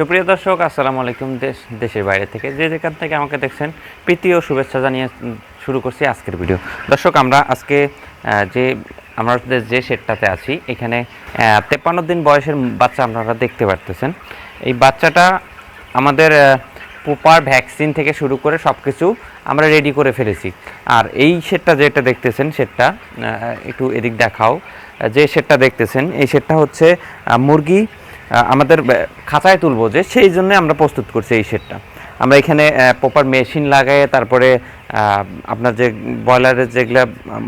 সুপ্রিয় দর্শক, আসসালামু আলাইকুম দেশ, দেশের বাইরে থেকে। যে যেখান থেকে আমাকে দেখছেন, প্রীতি ও শুভেচ্ছা জানিয়ে শুরু করছি আজকের ভিডিও দর্শক, আমরা আজকে যে, আমরা যে সেটটাতে আছি, এখানে তেপ্পান্ন দিন বয়সের বাচ্চা আপনারা দেখতে পারতেছেন। এই বাচ্চাটা আমাদের প্রপার ভ্যাকসিন থেকে শুরু করে সব কিছু আমরা রেডি করে ফেলেছি। আর এই সেটটা যেটা দেখতেছেন, সেটটা একটু এদিক দেখাও। যে সেটটা দেখতেছেন, এই সেটটা হচ্ছে মুরগি আমাদের খাঁচায় তুলবো যে সেই জন্য আমরা প্রস্তুত করছি এই সেটটা। আমরা এখানে প্রপার মেশিন লাগাই তারপরে আপনার যে ব্রয়লারের যেগুলো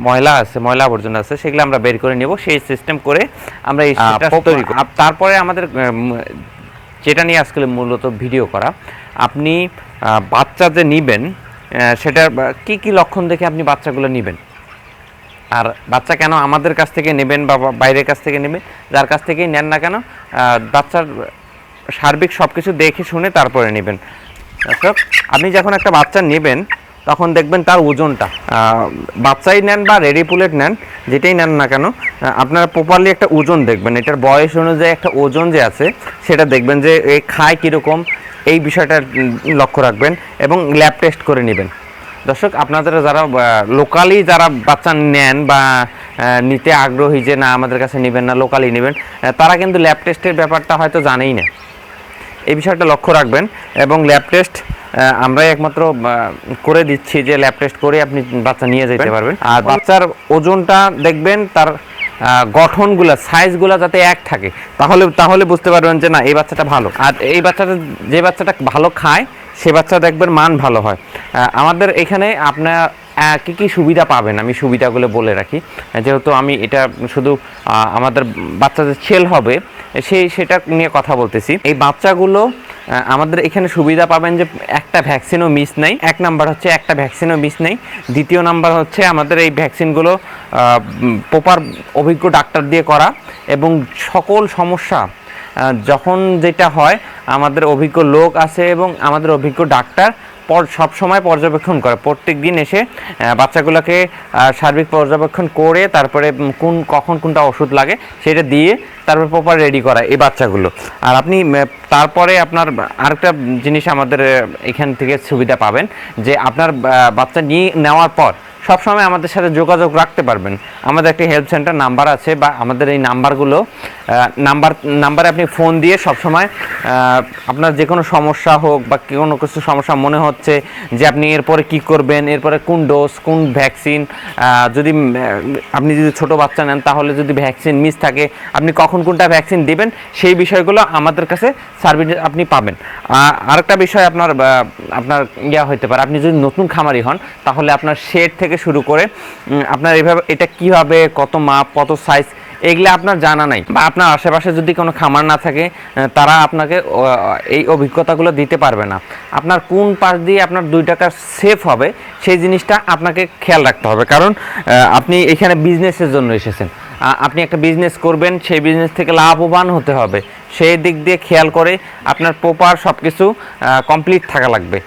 ময়লা আছে ময়লা আবর্জনা আছে সেগুলো আমরা বের করে নেব। সেই সিস্টেম করে আমরা এই তৈরি করি তারপরে আমাদের যেটা নিয়ে আজকে মূলত ভিডিও করা আপনি বাচ্চা যে নিবেন সেটার কি কি লক্ষণ দেখে আপনি বাচ্চাগুলো নেবেন? আর বাচ্চা কেন আমাদের কাছ থেকে নেবেন বা বাইরের কাছ থেকে নেবেন? যার কাছ থেকেই নেন না কেন বাচ্চার সার্বিক সব কিছু দেখে শুনে তারপরে নেবেন। আপনি যখন একটা বাচ্চা নেবেন, তখন দেখবেন তার ওজনটা। বাচ্চাই নেন বা রেডি পুলেট নেন, যেটাই নেন না কেন আপনারা প্রপারলি একটা ওজন দেখবেন। এটার বয়স অনুযায়ী একটা ওজন যে আছে, সেটা দেখবেন যে এ খায় কীরকম, এই বিষয়টা লক্ষ্য রাখবেন এবং ল্যাব টেস্ট করে নেবেন। দর্শক আপনাদের যারা লোকালি যারা বাচ্চা নেন বা নিতে আগ্রহী যে না আমাদের কাছে নেবেন না লোকালি নেবেন তারা কিন্তু ল্যাব টেস্টের ব্যাপারটা হয়তো জানেই না। এই বিষয়টা লক্ষ্য রাখবেন এবং ল্যাব টেস্ট আমরাই একমাত্র করে দিচ্ছি যে ল্যাব টেস্ট করে আপনি বাচ্চা নিয়ে যেতে পারবেন। আর বাচ্চার ওজনটা দেখবেন তার গঠনগুলা সাইজগুলা যাতে এক থাকে তাহলে তাহলে বুঝতে পারবেন যে না এই বাচ্চাটা ভালো। আর এই বাচ্চাটা যে বাচ্চাটা ভালো খায় সে বাচ্চা দেখবেন মান ভালো হয়। আমাদের এখানে আপনার কী কি সুবিধা পাবেন? আমি সুবিধাগুলো বলে রাখি। যেহেতু আমি এটা শুধু আমাদের বাচ্চাদের ছেল হবে সেই সেটা নিয়ে কথা বলতেছি। এই বাচ্চাগুলো আমাদের এখানে সুবিধা পাবেন যে একটা ভ্যাকসিনও মিস নেই। এক নাম্বার হচ্ছে একটা ভ্যাকসিনও মিস নেই। দ্বিতীয় নাম্বার হচ্ছে আমাদের এই ভ্যাকসিনগুলো প্রপার অভিজ্ঞ ডাক্তার দিয়ে করা এবং সকল সমস্যা যখন যেটা হয়, আমাদের অভিজ্ঞ লোক আছে এবং আমাদের অভিজ্ঞ ডাক্তার সব সময় পর্যবেক্ষণ করে। প্রত্যেক দিন এসে বাচ্চাগুলোকে সার্বিক পর্যবেক্ষণ করে, তারপরে কোন, কখন কোনটা ওষুধ লাগে, সেটা দিয়ে তারপর প্রপার রেডি করা এই বাচ্চাগুলো। আর আপনি তারপরে আপনার আরেকটা জিনিস আমাদের এখান থেকে সুবিধা পাবেন যে আপনার বাচ্চা নিয়ে নেওয়ার পর সবসময় আমাদের সাথে যোগাযোগ রাখতে পারবেন। আমাদের একটি হেল্প সেন্টার নাম্বার আছে বা আমাদের এই নাম্বারগুলো নাম্বার, নাম্বারে আপনি ফোন দিয়ে সবসময় আপনার যে কোনো সমস্যা হোক বা কোনো কিছু সমস্যা মনে হচ্ছে যে আপনি এরপরে কি করবেন, এরপরে কোন ডোজ কোন ভ্যাকসিন যদি আপনি যদি ছোট বাচ্চা নেন তাহলে যদি ভ্যাকসিন মিস থাকে, আপনি কখন কোনটা ভ্যাকসিন দেবেন, সেই বিষয়গুলো আমাদের কাছে সার্ভিস আপনি পাবেন। আরেকটা বিষয় আপনার আপনার ইয়া হতে পারে, আপনি যদি নতুন খামারি হন, তাহলে আপনার শেড থেকে শুরু করে আপনার এইভাবে এটা কীভাবে, কত মাপ, কত সাইজ এগুলো আপনার জানা নাই। বা আপনার আশেপাশে যদি কোনো খামার না থাকে তারা আপনাকে এই অভিজ্ঞতাগুলো দিতে পারবে না। আপনার কোন পাশ দিয়ে আপনার দুই টাকা সেফ হবে, সেই জিনিসটা আপনাকে খেয়াল রাখতে হবে। কারণ আপনি এখানে বিজনেসের জন্য এসেছেন। আপনি একটা বিজনেস করবেন, সেই বিজনেস থেকে লাভবান হতে হবে। সেই দিক দিয়ে খেয়াল করে আপনার প্রপার সব কিছু কমপ্লিট থাকা লাগবে।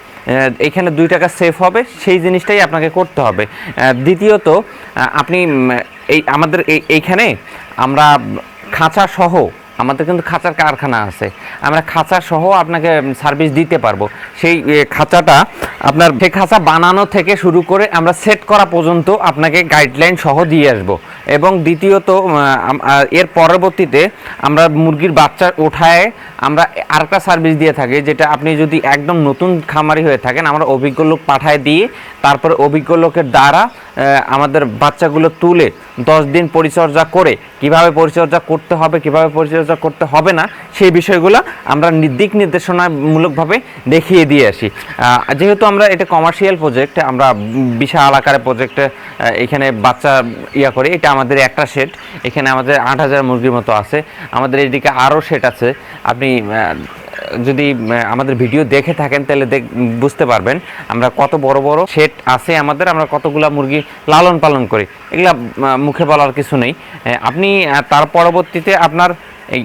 এখানে দুই টাকা সেফ হবে, সেই জিনিসটাই আপনাকে করতে হবে। দ্বিতীয়ত আপনি এই আমাদের এই- এইখানে আমরা খাঁচা সহ, আমাদের কিন্তু খাঁচার কারখানা আছে, আমরা খাঁচা সহ আপনাকে সার্ভিস দিতে পারব। সেই খাঁচাটা আপনার, সেই খাঁচা বানানো থেকে শুরু করে আমরা সেট করা পর্যন্ত আপনাকে গাইডলাইন সহ দিয়ে আসব। এবং দ্বিতীয়ত এর পরবর্তীতে আমরা মুরগির বাচ্চা ওঠায় আমরা আরেকটা সার্ভিস দিয়ে থাকি, যেটা আপনি যদি একদম নতুন খামারি হয়ে থাকেন, আমরা অভিজ্ঞ লোক পাঠায় দিয়ে তারপরে অভিজ্ঞ লোকের দ্বারা আমাদের বাচ্চাগুলো তুলে দশ দিন পরিচর্যা করে, কীভাবে পরিচর্যা করতে হবে, কীভাবে পরিচর্যা করতে হবে না, সেই বিষয়গুলো আমরা দিক নির্দেশনামূলকভাবে দেখিয়ে দিয়ে আসি। যেহেতু আমরা এটা কমার্শিয়াল প্রজেক্ট আমরা বিশাল আকারে প্রজেক্টে এখানে বাচ্চা ইয়া করি, এটা আমাদের একটা শেড এখানে আমাদের আট হাজার মুরগির মতো আছে। আমাদের এদিকে আরও সেট আছে। আপনি যদি আমাদের ভিডিও দেখে থাকেন, তাহলে দেখ, বুঝতে পারবেন আমরা কত বড় বড় সেট আছে আমাদের, আমরা কতগুলা মুরগি লালন পালন করি। এগুলা মুখে বলার কিছু নেই। আপনি তার পরবর্তীতে আপনার এই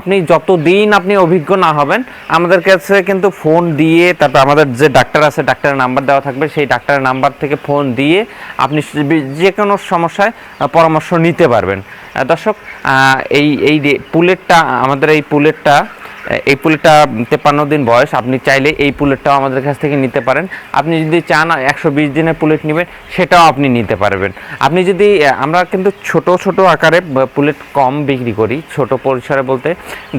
আপনি যতদিন আপনি অভিজ্ঞ না হবেন, আমাদের কাছে কিন্তু ফোন দিয়ে, তারপর আমাদের যে ডাক্তার আছে, ডাক্তারের নাম্বার দেওয়া থাকবে, সেই ডাক্তারের নাম্বার থেকে ফোন দিয়ে আপনি যে কোনো সমস্যায় পরামর্শ নিতে পারবেন। দর্শক এই এই পুলেটটা, আমাদের এই পুলেটটা এই পুলেটটা তেপান্ন দিন বয়স। আপনি চাইলে এই পুলেটটাও আমাদের কাছ থেকে নিতে পারেন। আপনি যদি চান, একশো বিশ দিনের পুলেট নেবেন, সেটাও আপনি নিতে পারবেন। আপনি যদি আমরা কিন্তু ছোট ছোট আকারে পুলেট কম বিক্রি করি, ছোট পরিসরে বলতে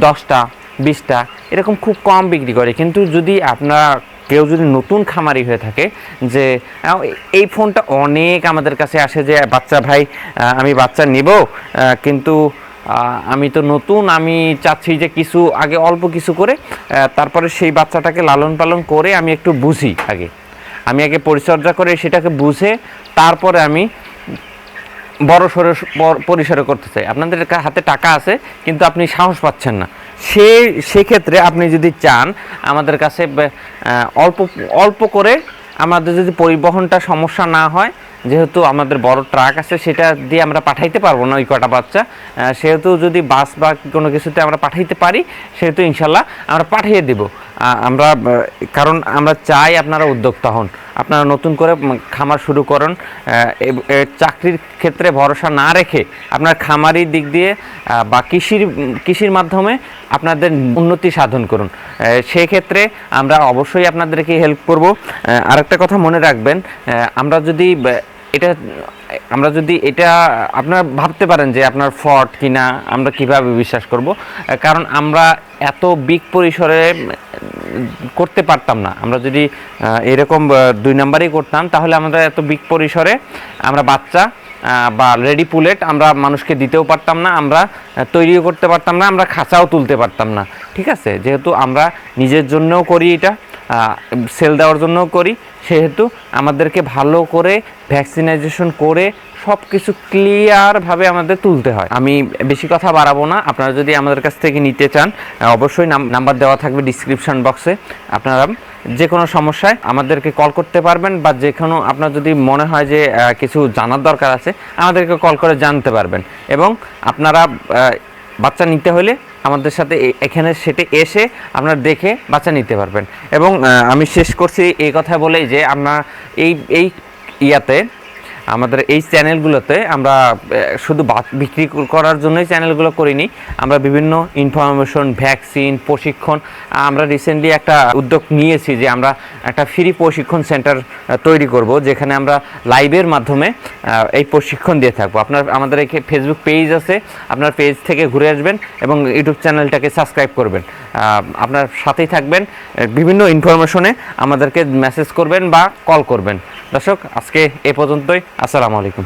দশটা, বিশটা, এরকম খুব কম বিক্রি করে। কিন্তু যদি আপনার, কেউ যদি নতুন খামারি হয়ে থাকে, যে এই ফোনটা অনেক আমাদের কাছে আসে যে, বাচ্চা ভাই আমি বাচ্চা নিব। কিন্তু আমি তো নতুন, আমি চাচ্ছি যে কিছু আগে অল্প কিছু করে তারপরে সেই বাচ্চাটাকে লালন পালন করে আমি একটু বুঝি আগে। আমি আগে পরিচর্যা করে সেটাকে বুঝে তারপরে আমি বড় সড়ো পরিসরে করতে চাই। আপনাদের হাতে টাকা আছে, কিন্তু আপনি সাহস পাচ্ছেন না। সে, সেক্ষেত্রে আপনি যদি চান, আমাদের কাছে অল্প অল্প করে আমাদের যদি পরিবহনটা সমস্যা না হয় যেহেতু আমাদের বড় ট্রাক আছে, সেটা দিয়ে আমরা পাঠাইতে পারব না ওই কটা বাচ্চা। সেহেতু যদি বাস বা কোনো কিছুতে আমরা পাঠাইতে পারি, সেহেতু ইনশাল্লাহ আমরা পাঠিয়ে দেব। আমরা কারণ আমরা চাই আপনারা উদ্যোক্তা হন। আপনারা নতুন করে খামার শুরু করুন। চাকরির ক্ষেত্রে ভরসা না রেখে আপনার খামারি দিক দিয়ে বা কৃষির কৃষির মাধ্যমে আপনাদের উন্নতি সাধন করুন। আহ, সেই ক্ষেত্রে আমরা অবশ্যই আপনাদেরকে হেল্প করব। আরেকটা কথা মনে রাখবেন আমরা যদি এটা, আমরা যদি এটা, আপনারা ভাবতে পারেন যে আপনার ফট কিনা, আমরা কীভাবে বিশ্বাস করব। কারণ আমরা এত বিগ পরিসরে করতে পারতাম না। আমরা যদি এরকম দুই নাম্বারই করতাম, তাহলে আমরা এত বিগ পরিসরে আমরা বাচ্চা বা রেডি পুলেট আমরা মানুষকে দিতেও পারতাম না, আমরা তৈরিও করতে পারতাম না, আমরা খাঁচাও তুলতে পারতাম না। ঠিক আছে? যেহেতু আমরা নিজের জন্যও করি এটা সেল দেওয়ার জন্যও করি। সেহেতু আমাদেরকে ভালো করে ভ্যাকসিনাইজেশন করে সব কিছু ক্লিয়ারভাবে আমাদের তুলতে হয়। আমি বেশি কথা বাড়াবো না। আপনারা যদি আমাদের কাছ থেকে নিতে চান অবশ্যই নাম- নাম্বার দেওয়া থাকবে ডিসক্রিপশন বক্সে আপনারা যে কোনো সমস্যায় আমাদেরকে কল করতে পারবেন বা যে কোনো আপনার যদি মনে হয় যে কিছু জানার দরকার আছে, আমাদেরকে কল করে জানতে পারবেন। এবং আপনারা বাচ্চা নিতে হলে আমাদের সাথে এখানে সেটি এসে আপনারা দেখে বাচ্চা নিতে পারবেন। এবং আমি শেষ করছি এই কথা বলেই যে আমরা এই এই ইয়াতে আমাদের এই চ্যানেলগুলোতে আমরা শুধু বিক্রি করার জন্যই চ্যানেলগুলো করিনি, আমরা বিভিন্ন ইনফরমেশন ভ্যাকসিন প্রশিক্ষণ, আমরা রিসেন্টলি একটা উদ্যোগ নিয়েছি যে আমরা একটা ফ্রি প্রশিক্ষণ সেন্টার তৈরি করব, যেখানে আমরা লাইভের মাধ্যমে এই প্রশিক্ষণ দিয়ে থাকব। আপনার, আমাদের এই ফেসবুক পেজ আছে, আপনার পেজ থেকে ঘুরে আসবেন এবং ইউটিউব চ্যানেলটাকে সাবস্ক্রাইব করবেন। আপনার সাথেই থাকবেন বিভিন্ন ইনফরমেশনে আমাদেরকে মেসেজ করবেন বা কল করবেন। দর্শক আজকে এ পর্যন্তই। আসসালামু আলাইকুম।